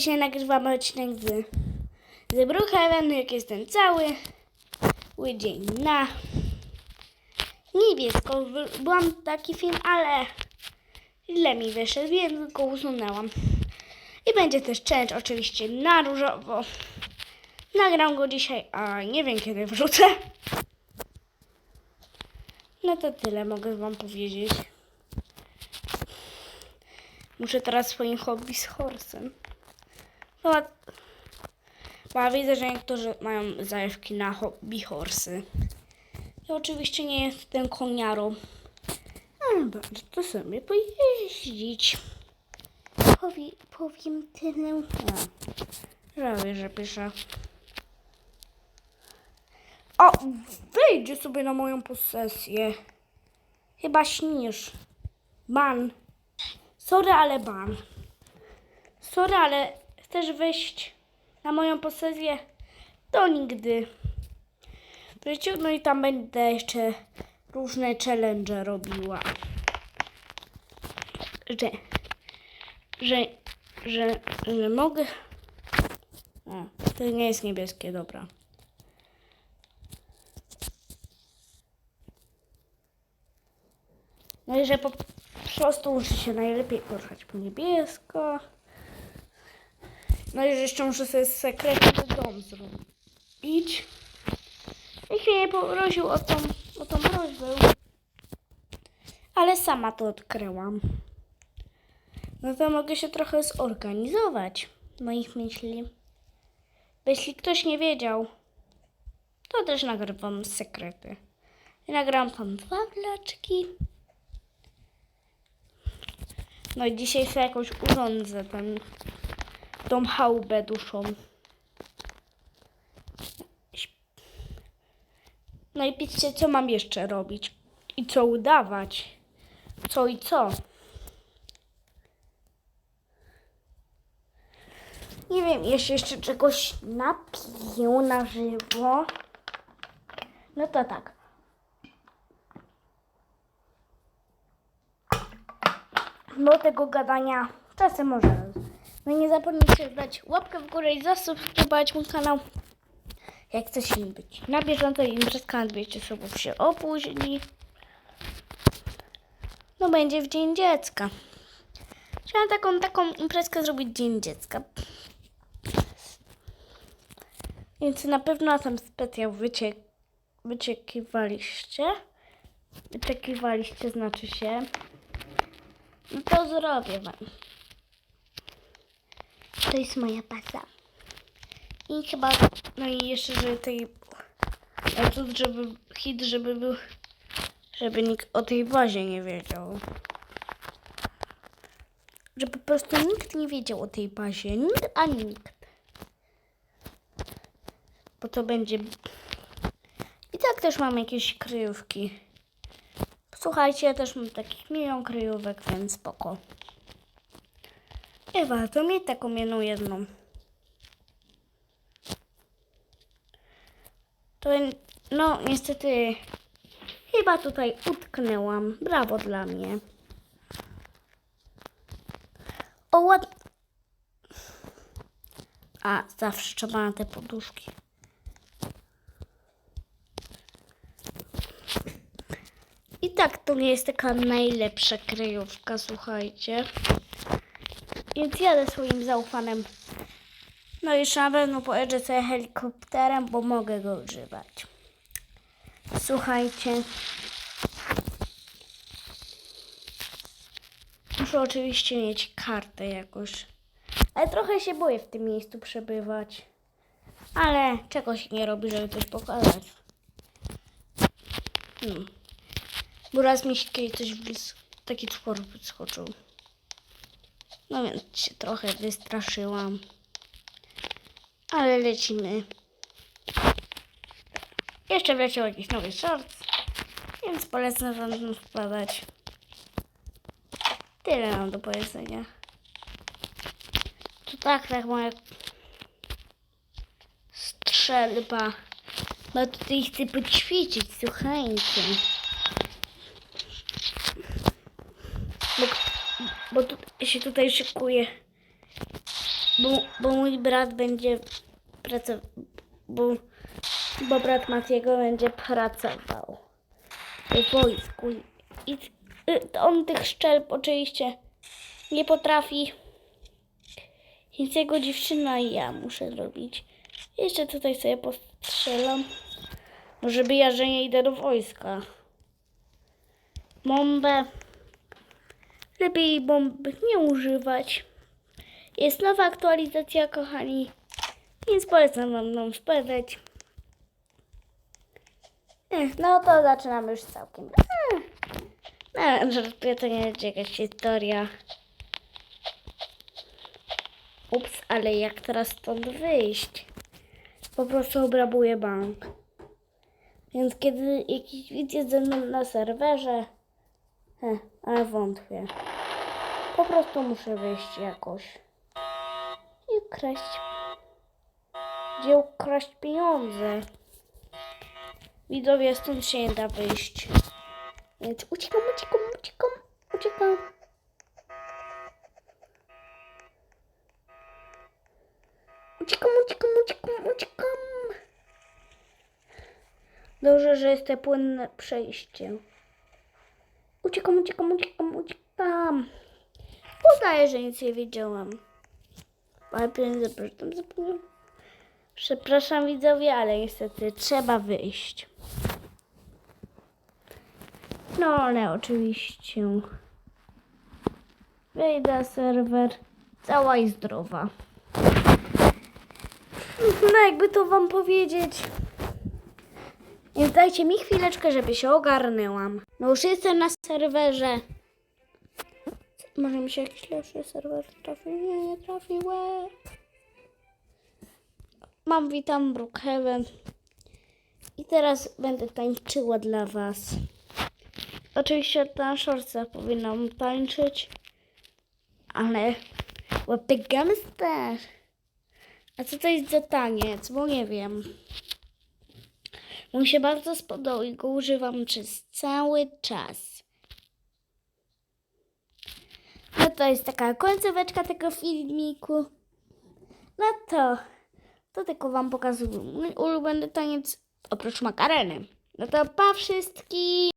dzisiaj nagrywamy odcinek z, z Brookhaven, jak jestem cały. Cały dzień na niebiesko. Byłam taki film, ale źle mi wyszedł, więc go usunęłam. I będzie też challenge oczywiście na różowo. Nagram go dzisiaj, a nie wiem kiedy wrzucę. No to tyle mogę wam powiedzieć. Muszę teraz swoim hobby z horsem. No, a- bo widzę, że niektórzy mają zajawki na hobby horsy. Ja oczywiście nie jestem koniarą. Ale bardzo sobie pojeździć. Powie, powiem tyle. Żałuję, że piszę. O, wejdzie sobie na moją posesję. Chyba śnisz. Ban. Sorry, ale ban. Sorry, ale chcesz wejść na moją posesję? To nigdy. W życiu, no i tam będę jeszcze różne challenge robiła. Że, że, że, że mogę. O, to nie jest niebieskie, dobra. No i że po prostu muszę się najlepiej poruszać po niebiesko. No i jeszcze muszę sobie sekretny dom zrobić. Nikt mnie nie poprosił o tą, o tą prośbę. Ale sama to odkryłam. No to mogę się trochę zorganizować moich myśli. Bo jeśli ktoś nie wiedział, to też nagrywam sekrety. I nagrałam tam dwa blaczki. No i dzisiaj sobie jakoś urządzę ten, tą chałubę duszą. No i piszcie, co mam jeszcze robić i co udawać. Co i co. Nie wiem, jeśli jeszcze czegoś napiję na żywo. No to tak. do tego gadania czasem może. No nie zapomnijcie dać łapkę w górę i zasubskrybować mój kanał. Jak chcecie być na bieżąco i imprezka na 200 subów się opóźni. No będzie w Dzień Dziecka. Chciałam taką, taką imprezkę zrobić Dzień Dziecka. Więc na pewno tam specjal wyciek, wyczekiwaliście. Wyczekiwaliście znaczy się. No to zrobię wam. To jest moja baza. I chyba, no i jeszcze, żeby tej, tu, żeby hit, żeby był, żeby nikt o tej bazie nie wiedział. Że po prostu nikt nie wiedział o tej bazie, nikt ani nikt. Bo to będzie... I tak też mam jakieś kryjówki. Słuchajcie, ja też mam takich milion kryjówek, więc spoko. Nie warto mieć taką jedną jedną. To no niestety chyba tutaj utknęłam. Brawo dla mnie. O ład... A, zawsze trzeba na te poduszki. I tak to nie jest taka najlepsza kryjówka, słuchajcie. Więc jadę swoim zaufanym. No i na pewno pojeżdżę sobie helikopterem, bo mogę go używać. Słuchajcie. Muszę oczywiście mieć kartę jakoś. Ale trochę się boję w tym miejscu przebywać. Ale czego się nie robi, żeby coś pokazać. Hmm. Bo raz mi się kiedyś coś taki twór wyskoczył. No więc się trochę wystraszyłam. Ale lecimy. Jeszcze wleciał jakiś nowy short. Więc polecam wam wpadać. Tyle mam do powiedzenia. To tak, tak moja strzelba. Bo tutaj chcę poćwiczyć, słuchajcie. Bo, bo tu, się tutaj szykuje bo, bo mój brat będzie pracował, bo, bo brat Matiego będzie pracował w wojsku i on tych szczelb oczywiście nie potrafi, więc jego dziewczyna i ja muszę zrobić. Jeszcze tutaj sobie postrzelam, żeby ja, że nie idę do wojska. Bombę. Lepiej bomb nie używać. Jest nowa aktualizacja, kochani. Więc polecam wam ją sprawdzać. Ech, No to zaczynamy już całkiem. Ech, No, żartuję, to nie będzie jakaś historia. Ups, ale jak teraz stąd wyjść? Po prostu obrabuję bank. Więc kiedy jakiś widz jest ze mną na serwerze, he, ale wątpię. Po prostu muszę wyjść jakoś. I ukraść. Gdzie ukraść pieniądze? Widzowie, stąd się nie da wyjść. Więc uciekam, uciekam, uciekam, uciekam. Uciekam, uciekam, uciekam, uciekam. Dobrze, że jest te płynne przejście. Uciekam, uciekam, uciekam, uciekam. Udaję, że nic nie wiedziałam. Ale przepraszam, zapomniałam. Przepraszam widzowie, ale niestety trzeba wyjść. No ale oczywiście. Wejdę serwer cała i zdrowa. No jakby to wam powiedzieć. Więc dajcie mi chwileczkę, żeby się ogarnęłam. No już jestem na serwerze. Może mi się jakiś lepszy serwer trafi? Nie, nie trafiłem. Mam witam Brookhaven. I teraz będę tańczyła dla was. Oczywiście na szorcach powinnam tańczyć. Ale łapy gamster. A co to jest za taniec? Bo nie wiem. Mu się bardzo spodobał i go używam przez cały czas. No to jest taka końcóweczka tego filmiku. No to, to tylko wam pokazuję mój ulubiony taniec oprócz makareny. No to pa wszystkim!